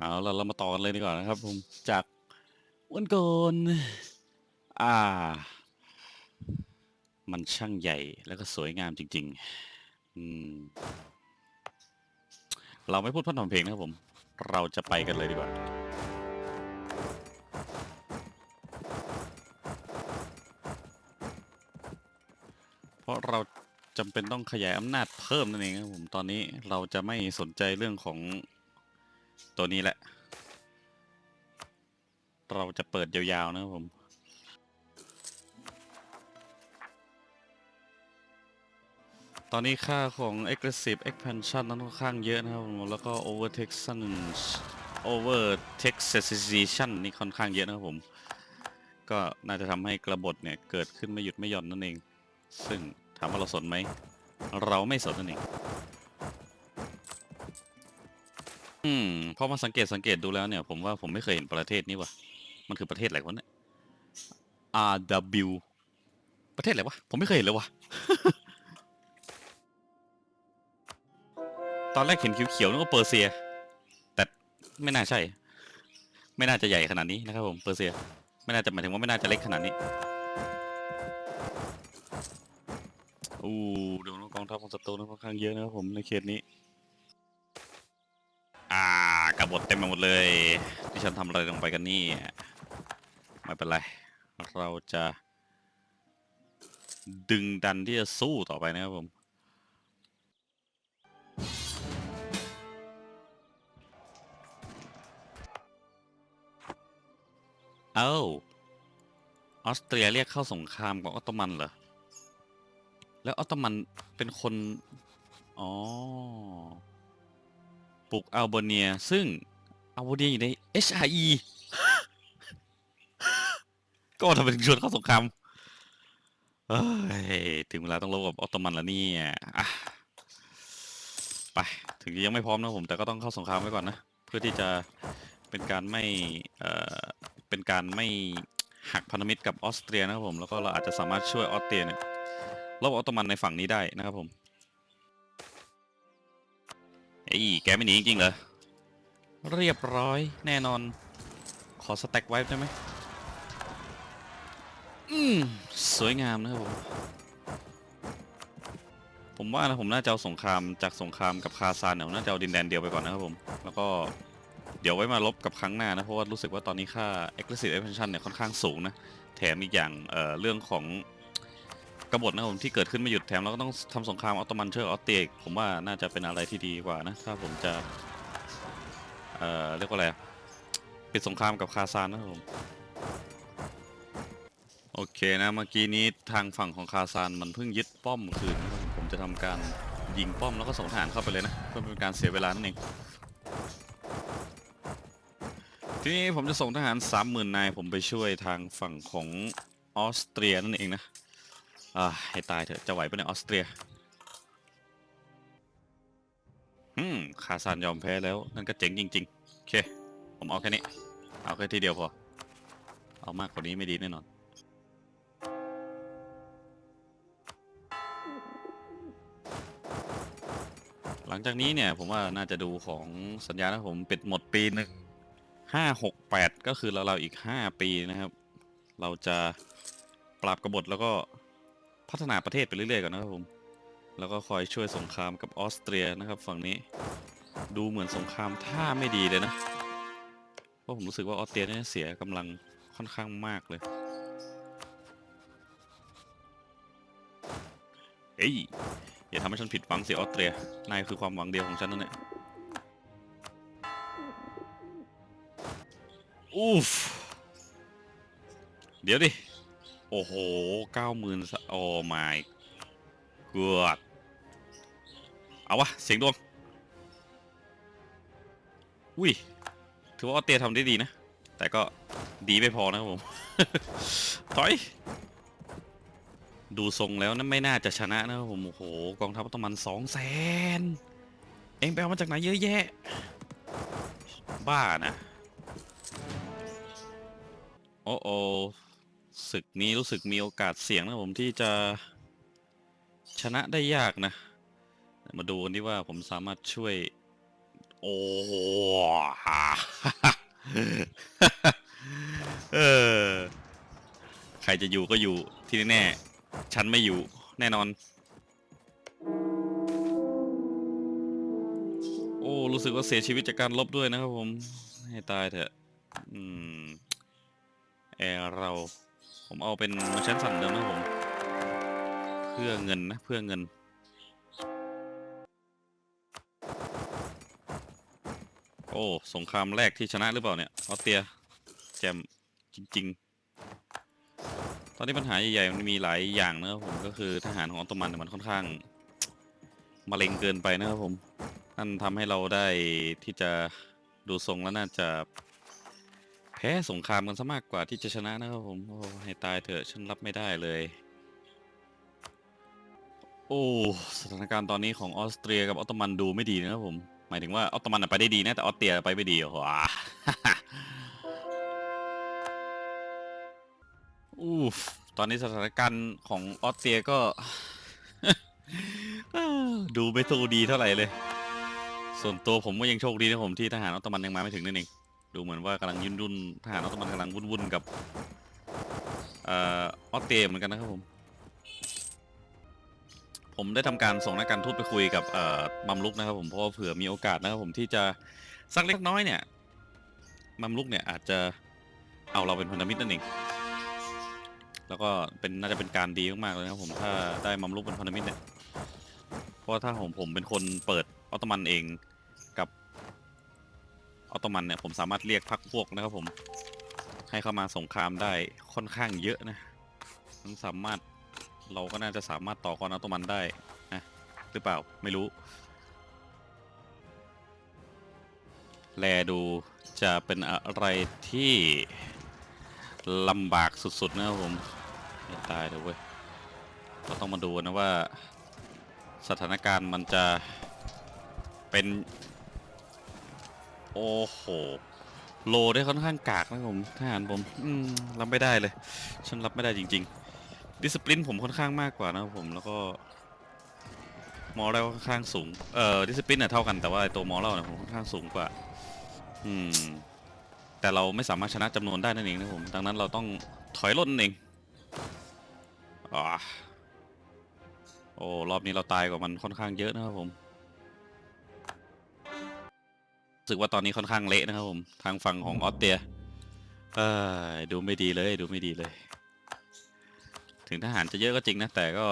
เอาเราเรามาต่อกันเลยดีกว่านะครับผมจากวันก่อนอ่า มันช่างใหญ่แล้วก็สวยงามจริง ๆ อืม เราไม่พูดพร่ำทำเพลงนะครับผม เราจะไปกันเลยดีกว่าเพราะเราจำเป็นต้องขยายอำนาจเพิ่มนั่นเองครับผมตอนนี้เราจะไม่สนใจเรื่องของ ตัวนี้แหละ เราจะเปิดยาวๆนะครับผม ตอนนี้ค่าของ aggressive expansion นั้นค่อนข้างเยอะนะครับผม แล้วก็ overtaxation overtaxation นี่ค่อนข้างเยอะนะครับผม ก็น่าจะทำให้กระบฏเนี่ย เกิดขึ้นไม่หยุดไม่หย่อนนั่นเอง ซึ่งถามว่าเราสนไหม เราไม่สนนั่นเอง อืมพอมาสังเกตสังเกตดูแล้วเนี่ย ผมว่าผมไม่เคยเห็นประเทศนี้ว่ะ มันคือประเทศอะไรวะเนี่ย RW ประเทศอะไรวะ ผมไม่เคยเห็นเลยวะ ตอนแรกเห็นเขียวๆนึกว่าเปอร์เซีย แต่ไม่น่าใช่ ไม่น่าจะใหญ่ขนาดนี้นะครับผมเปอร์เซีย ไม่น่าจะหมายถึงว่าไม่น่าจะเล็กขนาดนี้อู้เดี๋ยวกองทัพของศัตรูนั้นค่อนข้างเยอะนะครับผมในเขตนี้ อ่ากระบฏเต็มไปหมดเลยที่ฉันทำอะไรลงไปกันนี่ไม่เป็นไร เราจะดึงดันที่จะสู้ต่อไปนะครับผมเอ้าออสเตรียเรียกเข้าสงครามกับออตโตมันเหรอ แล้วออตโตมันเป็นคน อ๋อ ปลุกอัลเบเนีย ซึ่งอัลเบเนียอยู่ใน HRE ก็ทำไมถึงชวนเข้าสงครามเอ้ยถึงเวลาต้องรบกับออตโตมันแล้วเนี่ยอะไป ถึงจะยังไม่พร้อมนะผม แต่ก็ต้องเข้าสงครามไว้ก่อนนะ เพื่อที่จะเป็นการไม่เอ่อเป็นการไม่หักพันธมิตรกับออสเตรียนะครับผม แล้วก็เราอาจจะสามารถช่วยออสเตรียเนี่ยรบออตโตมันในฝั่งนี้ได้นะครับผม เอ้ยแกไม่หนีจริงๆเหรอ เรียบร้อยแน่นอน ขอสแต็กไว้ได้ไหมอืมสวยงามนะครับผม ผมว่านะผมน่าจะเอาสงครามจากสงครามกับคาซานเนี่ยผมน่าจะเอาดินแดนเดียวไปก่อนนะครับผม แล้วก็เดี๋ยวไว้มาลบกับครั้งหน้านะ เพราะว่ารู้สึกว่าตอนนี้ค่า aggressive expansion เนี่ยค่อนข้างสูงนะ แถมอีกอย่างเอ่อเรื่องของ กบฏนะครับผมที่เกิดขึ้นไม่หยุดแถมเราก็ต้องทำสงครามออตโตมันเชื่อออสเตรียอีกผมว่าน่าจะเป็นอะไรที่ดีกว่านะ ถ้าผมจะ เอ่อเรียกว่าอะไรปิดสงครามกับคาซานนะครับผมโอเคนะเมื่อกี้นี้ทางฝั่งของคาซานมันเพิ่งยึดป้อมคืนผมจะทำการยิงป้อมแล้วก็ส่งทหารเข้าไปเลยนะเพื่อเป็นการเสียเวลานั่นเองทีนี้ผมจะส่งทหารสามหมื่นนายผมไปช่วยทางฝั่งของออสเตรียนั่นเองนะ อ่าให้ตายเถอะ จะไหวปะเนี่ยออสเตรีย อืม คาซานยอมแพ้แล้ว นั่นก็เจ๋งจริง ๆ โอเค ผมเอาแค่นี้ เอาแค่ทีเดียวพอ เอามากกว่านี้ไม่ดีแน่นอน หลังจากนี้เนี่ย ผมว่าน่าจะดูของสัญญานะผมปิดหมดปีหนึ่งห้าหกแปดก็คือเราๆอีกห้าปีนะครับ เราจะปราบกบฏแล้วก็ พัฒนาประเทศไปเรื่อยๆก่อนนะครับผม แล้วก็คอยช่วยสงครามกับออสเตรียนะครับ ฝั่งนี้ดูเหมือนสงครามท่าไม่ดีเลยนะเพราะผมรู้สึกว่าออสเตรียเนี่ยเสียกำลังค่อนข้างมากเลยเอ้ยอย่าทำให้ฉันผิดหวังเสิออสเตรีย นายคือความหวังเดียวของฉันนั่นแหละอูฟเดี๋ยวดิ โอ้โหเก้าหมื่นโอ้ my god เอาวะ เสียงดวง อุ้ย ถือว่าออเตียทำได้ดีนะ แต่ก็ดีไม่พอนะครับผม ถอย ดูทรงแล้วนั่นไม่น่าจะชนะนะครับผม โอ้โห กองทัพต้องมันสองแสน เองไปเอามาจากไหนเยอะแยะ บ้านะ โอ้โอ ศึกนี้รู้สึกมีโอกาสเสี่ยงนะผมที่จะชนะได้ยากนะ มาดูกันที่ว่าผมสามารถช่วย โอ้โหเออใครจะอยู่ก็อยู่ที่แน่ฉันไม่อยู่แน่นอน โอ้ รู้สึกว่าเสียชีวิตจากการลบด้วยนะครับผม ให้ตายเถอะ อืม แอร์เรา ผมเอาเป็นชั้นสั่นเดิมนะผม เพื่อเงินนะ เพื่อเงิน โอ้ สงครามแรกที่ชนะหรือเปล่าเนี่ยออสเตียแจมจริง ๆ ตอนนี้ปัญหาใหญ่ๆมันมีหลายอย่างนะครับผมก็คือทหารของออตโตมันมันค่อนข้างมะเร็งเกินไปนะครับผมนั่นทำให้เราได้ที่จะดูทรงแล้วน่าจะ แพ้สงครามกันซะมากกว่าที่จะชนะนะครับผมโอ้ให้ตายเถอะฉันรับไม่ได้เลย โอ้สถานการณ์ตอนนี้ของออสเตรียกับออตโตมันดูไม่ดีนะครับผมหมายถึงว่าออตโตมันไปได้ดีนะแต่ออสเตรียไปไม่ดีโอ้โอ่าอู้ฟตอนนี้สถานการณ์ของออสเตรียก็ ดูไม่สู้ดีเท่าไหร่เลย ส่วนตัวผมก็ยังโชคดีนะผมที่ทหารออตโตมันยังมาไม่ถึงนั่นเอง ดูเหมือนว่ากำลังยุ่นยุ่นทหารออตโตมันกำลังวุ่นๆกับเอ่อออสเตรียเหมือนกันนะครับผม ผมได้ทำการส่งนักการทูตไปคุยกับเอ่อมัมลุกนะครับผมเพราะว่าเผื่อมีโอกาสนะครับผมที่จะสักเล็กน้อยเนี่ยมัมลุกเนี่ยอาจจะเอาเราเป็นพันธมิตรนั่นเองแล้วก็เป็นน่าจะเป็นการดีมากๆเลยนะครับผมถ้าได้มัมลุกเป็นพันธมิตรเนี่ยเพราะว่าถ้าผมผมเป็นคนเปิดออตโตมันเองกับ ออตโตมันเนี่ยผมสามารถเรียกพรรคพวกนะครับผมให้เข้ามาสงครามได้ค่อนข้างเยอะนะมันสามารถเราก็น่าจะสามารถต่อกรออตโตมันได้นะหรือเปล่าไม่รู้ แลดูจะเป็นอะไรที่ลำบากสุดๆนะครับผมตายเลยเว้ยเราต้องมาดูนะว่าสถานการณ์มันจะเป็น โอ้โห โลได้ค่อนข้างกากนะผมทหารผมอืมรับไม่ได้เลย ฉันรับไม่ได้จริง ๆ ดิส p ลินผมค่อนข้างมากกว่านะครับผมแล้วก็ มอรัลค่อนข้างสูง เอ่อดิส p ลินเนี่ยเท่ากันแต่ว่าไอ้ตัวมอรัลเนี่ยผมค่อนข้างสูงกว่า อืม แต่เราไม่สามารถชนะจำนวนได้นั่นเองนะผม ดังนั้นเราต้องถอยร่นนเองอ่าโอ้รอบนี้เราตายกว่ามันค่อนข้างเยอะนะครับผม สึกว่าตอนนี้ค่อนข้างเละนะครับผม ทางฝั่งของออสเตรียเออดูไม่ดีเลย ดูไม่ดีเลย ถึงทหารจะเยอะก็จริงนะ แต่ก็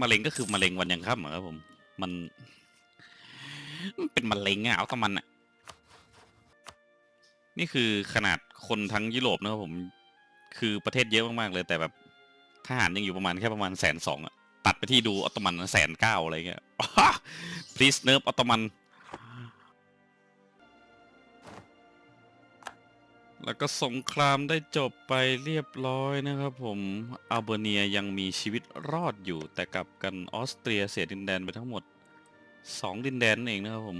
มะเร็งก็คือมะเร็งวันยังค่ำอะครับผมมันมัน เป็นมะเร็งอะเอาแต่มันอะนี่คือขนาดคนทั้งยุโรปนะครับผม คือประเทศเยอะมากๆเลย แต่แบบทหารยังอยู่ประมาณแค่ประมาณแสนสองอะตัดไปที่ดูออตโตมันแสนเก้าอะไรเงี้ย please nerf ออตโตมัน แล้วก็สงครามได้จบไปเรียบร้อยนะครับผมอัลเบเนียยังมีชีวิตรอดอยู่ แต่กลับกันออสเตรียเสียดินแดนไปทั้งหมด 2 ดินแดนเองนะครับผม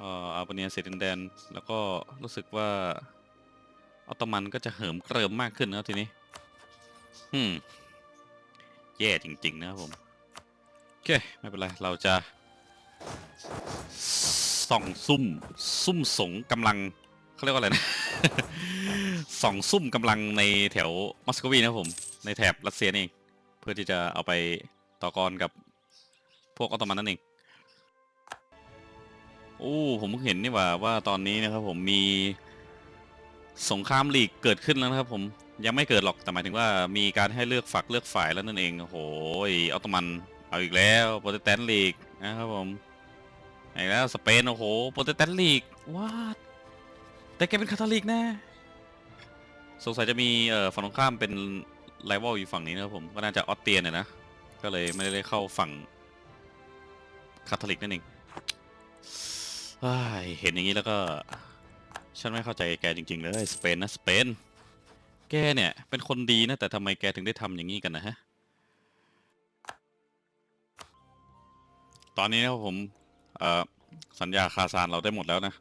อัลเบเนียเสียดินแดน แล้วก็รู้สึกว่าออตโตมันก็จะเหิมเกริมมากขึ้นนะครับทีนี้อืมแย่จริง ๆ นะครับผมโอเคไม่เป็นไร เราจะส่องซุ่มซุ่มสงกำลัง เขาเรียกว่าอะไรนะ สองซุ่มกำลังในแถวมอสโกวีนะครับผม ในแถบรัสเซียนี่เอง เพื่อที่จะเอาไปต่อกรกับพวกออตโตมันนั่นเอง โอ้ผมเพิ่งเห็นนี่หว่าว่าตอนนี้นะครับผมมีสงครามลีกเกิดขึ้นแล้วนะครับผมยังไม่เกิดหรอกแต่หมายถึงว่ามีการให้เลือกฝักเลือกฝ่ายแล้วนั่นเองโอ้โหออตโตมันเอาอีกแล้วโปรเตสแตนต์ลีกนะครับผมอีกแล้วสเปนโอ้โหโปรเตสแตนต์ลีกว้า แต่แกเป็นคาทอลิกแนะสงสัยจะมีเอ่อฝั่งตรงข้ามเป็นไ i ว a l อยู่ฝั่งนี้นะครับผม ก็น่าจะออสเตรียเนี่ยนะ ก็เลยไม่ได้เข้าฝั่งคาทอลิกนั่นเองเฮ้ยเห็นอย่างนี้แล้วก็ ฉันไม่เข้าใจแกจริง ๆ เลยสเปนนะสเปน แกเนี่ย เป็นคนดีนะ แต่ทำไมแกถึงได้ทำอย่างนี้กันนะฮะ ตอนนี้นะครับผมเอ่อสัญญาคาซานเราได้หมดแล้วนะ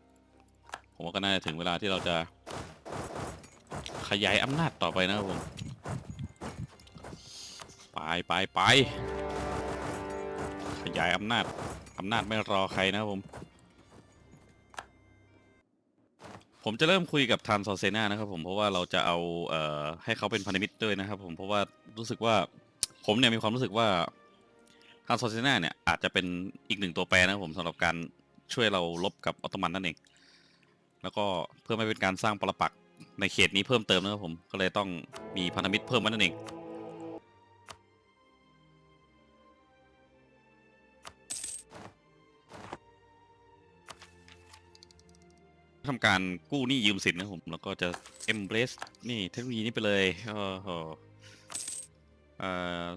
ผมว่าก็น่าจะถึงเวลาที่เราจะ ขยายอำนาจต่อไปนะครับผมไปไปไปขยายอำนาจอำนาจไม่รอใครนะครับผม ผมจะเริ่มคุยกับทานซอเซนานะครับผมเพราะว่าเราจะเอาเออให้เขาเป็นพันธมิตรด้วยนะครับ ผมเพราะว่ารู้สึกว่าผมเนี่ยมีความรู้สึกว่าทานซอเซนาเนี่ยอาจจะเป็นอีกหนึ่งตัวแปรนะครับผมสำหรับการช่วยเราลบกับออตโตมันนั่นเอง แล้วก็เพื่อไม่เป็นการสร้างปรปักษ์ในเขตนี้เพิ่มเติมนะครับผมก็เลยต้องมีพันธมิตรเพิ่มมานั่นเองทำการกู้หนี้ยืมสินนะผม แล้วก็จะ embrace นี่เทคโนโลยีนี้ไปเลยโอ้โหอ่อ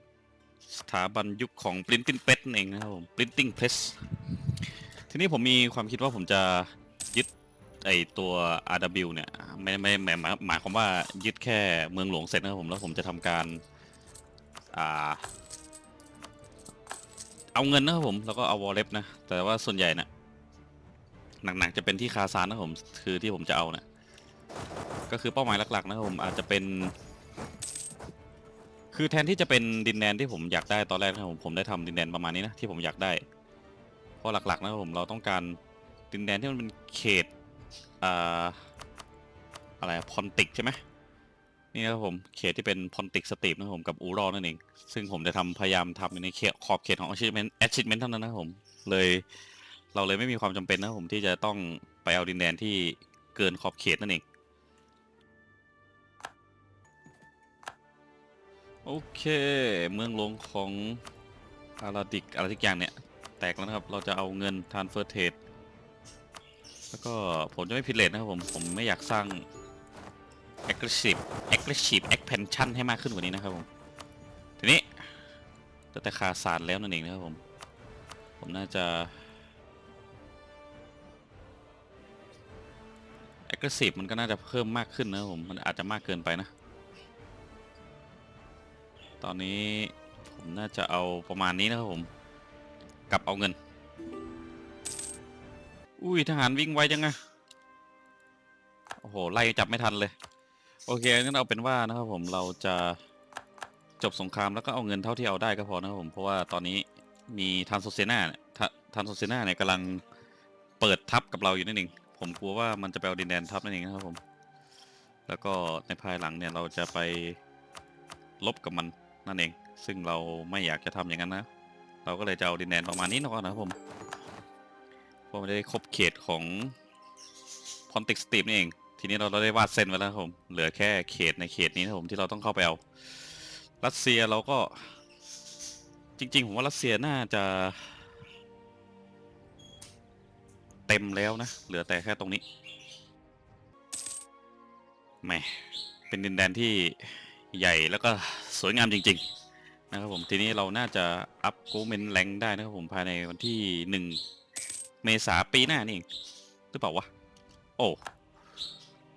สถาบันยุคของ printing press เองนะครับผม printing press ทีนี้ผมมีความคิดว่าผมจะยึด ไอตัว RW เนี่ยไม่ไม่หมายหมายหมายความว่ายึดแค่เมืองหลวงเสร็จนะครับผมแล้วผมจะทำการอ่าเอาเงินนะครับผมแล้วก็เอาวอลเล็บนะ แต่ว่าส่วนใหญ่นะหนักๆจะเป็นที่คาซานนะครับผมคือที่ผมจะเอานะก็คือเป้าหมายหลักๆนะครับผมอาจจะเป็น คือแทนที่จะเป็นดินแดนที่ผมอยากได้ตอนแรกนะครับผมผมได้ทำดินแดนประมาณนี้นะที่ผมอยากได้เพราะหลักๆนะครับผมเราต้องการดินแดนที่มันเป็นเขต อ่าอะไรพอนติกใช่ไหมนี่นะครับผมเขตที่เป็นพอนติกสตีปนะครับผมกับอูรอนั่นเอง ซึ่งผมจะทำพยายามทำในเขตขอบเขตของ achievement achievement เท่านั้นนะครับผมเลยเราเลยไม่มีความจำเป็นนะครับผมที่จะต้องไปเอาดินแดนที่เกินขอบเขตนั่นเอง โอเค เมืองหลวงของอาราดิกอะไรทุกอย่างเนี่ย แตกแล้วนะครับ เราจะเอาเงินทานเฟอร์เทด แล้วก็ผมจะไม่ผิเลทนะครับผม ผมไม่อยากสร้าง aggressive aggressive expansion ให้มากขึ้นกว่านี้นะครับผม ทีนี้ตั้งแต่คาซานแล้วนั่นเองนะครับผม ผมน่าจะ aggressive มันก็น่าจะเพิ่มมากขึ้นนะครับผม มันอาจจะมากเกินไปนะ ตอนนี้ผมน่าจะเอาประมาณนี้นะครับผม กลับเอาเงิน อุ้ยทหารวิ่งไวจังอะโอ้โหไล่จับไม่ทันเลย โอเคงั้นเอาเป็นว่านะครับผมเราจะจบสงครามแล้วก็เอาเงินเท่าที่เอาได้ก็พอนะครับผมเพราะว่าตอนนี้มีทานโซเซนาเนี่ยทานโซเซนาเนี่ยกำลังเปิดทับกับเราอยู่นั่นเองผมกลัวว่ามันจะไปเอาดินแดนทับนั่นเองนะครับผม แล้วก็ในภายหลังเนี่ยเราจะไปลบกับมันนั่นเอง ซึ่งเราไม่อยากจะทำอย่างนั้นนะ เราก็เลยจะเอาดินแดนประมาณนี้ก่อนนะครับผม เพราะมันได้ครบเขตของพอนติกสตีมนี่เอง ทีนี้เราได้วาดเส้นไว้แล้วครับผมเหลือแค่เขตในเขตนี้นะครับผมที่เราต้องเข้าไปเอา รัสเซียเราก็ จริง ๆ ผมว่ารัสเซียน่าจะ เต็มแล้วนะ เหลือแต่แค่ตรงนี้แหมเป็นดินแดนที่ใหญ่แล้วก็สวยงามจริง ๆ นะครับผมทีนี้เราน่าจะอัพโกเมนแรงได้นะครับผมภายในวันที่หนึ่ง เมษาปีหน้านี่หรือเปล่าวะ โอ้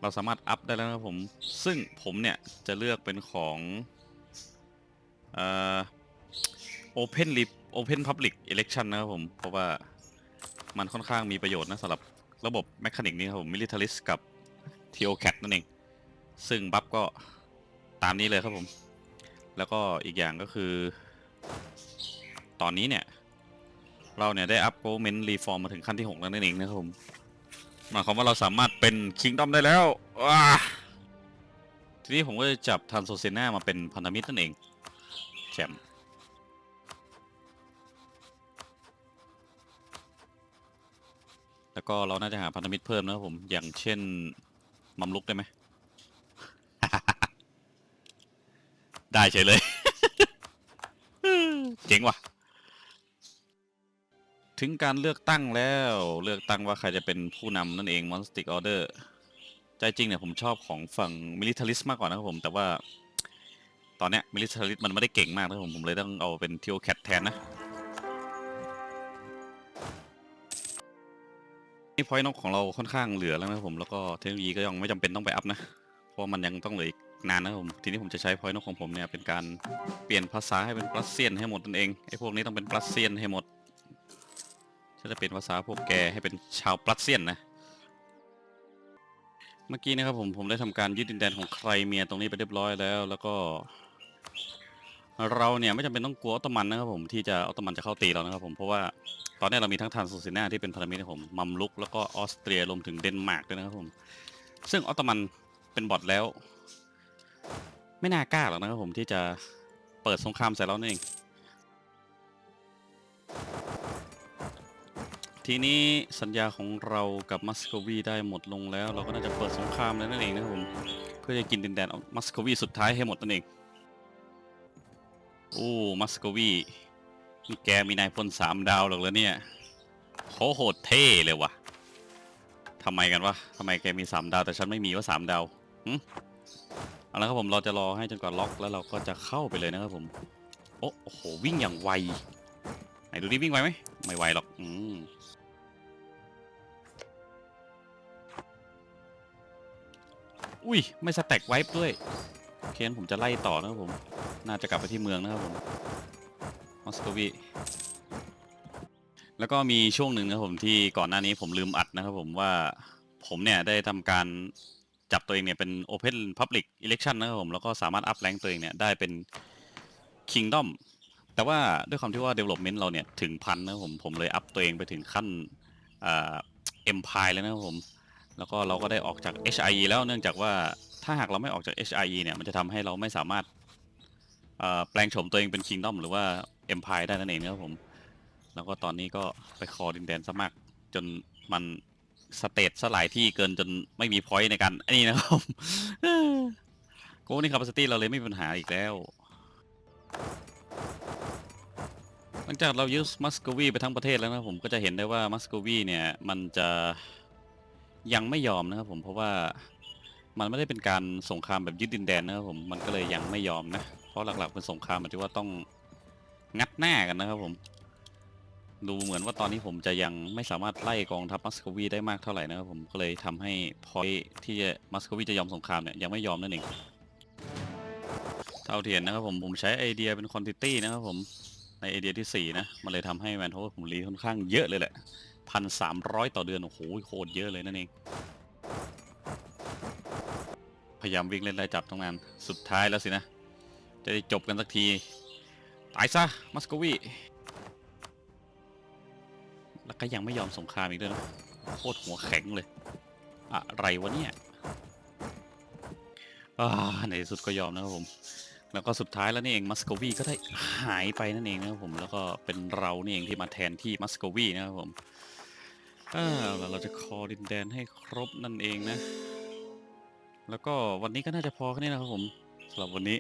เราสามารถอัพได้แล้วนะครับผม ซึ่งผมเนี่ยจะเลือกเป็นของเอ่อ Open Lip Open Public Election นะครับผม เพราะว่ามันค่อนข้างมีประโยชน์นะสำหรับระบบแมคานิกนี้ครับผม Militarist กับ TOCAT นั่นเอง ซึ่งบัฟก็ตามนี้เลยครับผม แล้วก็อีกอย่างก็คือ ตอนนี้เนี่ย เราเนี่ยได้อัพโกเมนรีฟอร์มมาถึงขั้นที่ 6 แล้วนั่นเองนะครับผมหมายความว่าเราสามารถเป็นคิงดอมได้แล้วว้าทีนี้ผมก็จะจับทันโซเซนามาเป็นพันธมิตรนั่นเองแชมป์แล้วก็เราน่าจะหาพันธมิตรเพิ่มนะครับผม อย่างเช่น มัมลุกได้ไหม ได้เฉยเลย เจ๋งว่ะ ถึงการเลือกตั้งแล้ว เลือกตั้งว่าใครจะเป็นผู้นำนั่นเอง Monstic Order ใจจริงเนี่ยผมชอบของฝั่ง Militarist มากกว่านะครับผม แต่ว่า ตอนเนี้ย Militarist มันไม่ได้เก่งมากนะครับผม ผมเลยต้องเอาเป็น Teo Cat แทนนะนี่พอยต์นกของเราค่อนข้างเหลือแล้วนะครับผมแล้วก็เทคโนโลยีก็ยังไม่จำเป็นต้องไปอัพนะ เพราะมันยังต้องเหลืออีกนานนะครับผม ทีนี้ผมจะใช้พอยต์นกของผมเนี่ยเป็นการเปลี่ยนภาษาให้เป็นปรัสเซียนให้หมดนั่นเองไอ้พวกนี้ต้องเป็นปรัสเซียนให้หมด ฉันจะเปลี่ยนภาษาพวกแกให้เป็นชาวปรัสเซียนนะ เมื่อกี้นะครับผมผมได้ทำการยึดดินแดนของใครเมียตรงนี้ไปเรียบร้อยแล้ว แล้วก็ เราเนี่ยไม่จำเป็นต้องกลัวออตมันนะครับผมที่จะออตมันจะเข้าตีเรานะครับผมเพราะว่าตอนนี้เรามีทั้งทานซูซิน่าที่เป็นพันธมิตรของผมมัมลุกแล้วก็ออสเตรียรวมถึงเดนมาร์กด้วยนะครับผม ซึ่งออตมันเป็นบอทแล้ว ไม่น่ากล้าหรอกนะครับผมที่จะเปิดสงครามใส่เรานั่นเอง ทีนี้สัญญาของเรากับมัสโกวีได้หมดลงแล้ว เราก็น่าจะเปิดสงครามแล้วนั่นเองนะครับผมเพื่อจะกินดินแดนมัสโกวีสุดท้ายให้หมดนั่นเองโอ้มัสโกวีนี่แกมีนายพลสามดาวหรอกแล้วเนี่ยโคโหดเท่เลยวะทำไมกันวะทำไมแกมีสามดาวแต่ฉันไม่มีว่าสามดาวหึเอาละครับผมเราจะรอให้จนกว่าล็อกแล้วเราก็จะเข้าไปเลยนะครับผมโอ้โอ้โหวิ่งอย่างไวไหนดูดิวิ่งไวไหมไม่ไวหรอกอืม อุ้ย ไม่สแต็กไวป์ด้วย โอเคนผมจะไล่ต่อนะครับผม น่าจะกลับไปที่เมืองนะครับผมมอสโกวีแล้วก็มีช่วงหนึ่งนะครับผมที่ก่อนหน้านี้ผมลืมอัดนะครับผมว่าผมเนี่ยได้ทำการจับตัวเองเนี่ยเป็น Open Public Election นะครับผม แล้วก็สามารถอัพแรงตัวเองเนี่ยได้เป็น Kingdom แต่ว่าด้วยความที่ว่า Development เราเนี่ยถึงพันนะครับผม ผมเลยอัพตัวเองไปถึงขั้นเอ่อ Empire เลยนะครับผม แล้วก็เราก็ได้ออกจาก HIE แล้วเนื่องจากว่าถ้าหากเราไม่ออกจาก HIE เนี่ยมันจะทำให้เราไม่สามารถแปลงโฉมตัวเองเป็น Kingdom หรือว่า Empire ได้นั่นเองนะครับผม แล้วก็ตอนนี้ก็ไปคอดินแดนซะมากจนมันสเตตสลายที่เกินจนไม่มีพอยต์ในการอ้นี่นะครับโก้นี่คาปาซิตี้เราเลยไม่มีปัญหาอีกแล้ว หลังจากเรายึดมัสโกวีไปทั้งประเทศแล้วนะผมก็จะเห็นได้ว่ามัสโกวีเนี่ยมันจะ ยังไม่ยอมนะครับผมเพราะว่ามันไม่ได้เป็นการสงครามแบบยึดดินแดนนะครับผมมันก็เลยยังไม่ยอมนะเพราะหลักๆเป็นสงครามหมายถึงว่าต้องงัดหน้ากันนะครับผม ดูเหมือนว่าตอนนี้ผมจะยังไม่สามารถไล่กองทัพมัสโกวีได้มากเท่าไหร่นะครับผมก็เลยทำให้พอยที่จะมัสโกวีจะยอมสงครามเนี่ยยังไม่ยอมนั่นเองเท่าเทียนนะครับผมผมใช้ไอเดียเป็นคอนติตี้นะครับผมในไอเดียที่4นะมันเลยทำให้แมนโทสผมรีค่อนข้างเยอะเลยแหละ พันสามร้อยต่อเดือน โอ้โหโคตรเยอะเลยนั่นเอง พยายามวิ่งเล่นไล่จับทั้งนั้น สุดท้ายแล้วสินะ จะได้จบกันสักที ตายซะ มัสโกวี แล้วก็ยังไม่ยอมสงครามอีกด้วยนะ โคตรหัวแข็งเลย อะไรวะเนี่ยในที่สุดก็ยอมนะครับผม แล้วก็สุดท้ายแล้วนี่เองมัสโกวีก็ได้หายไปนั่นเองนะครับผม แล้วก็เป็นเรานี่เองที่มาแทนที่มัสโกวีนะครับผม อ่าแล้วเราจะคอดินแดนให้ครบนั่นเองนะ แล้วก็วันนี้ก็น่าจะพอแค่นี้นะครับผมสำหรับวันนี้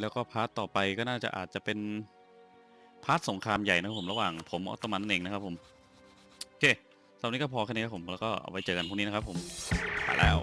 แล้วก็พาร์ทต่อไปก็น่าจะอาจจะเป็นพาร์ทสงครามใหญ่นะครับผมระหว่างผมออตโตมันนั่นเองนะครับผม โอเคสำหรับนนี้ก็พอแค่นี้ครับผม แล้วก็เอาไว้เจอกันพรุ่งนี้นะครับผมไปแล้ว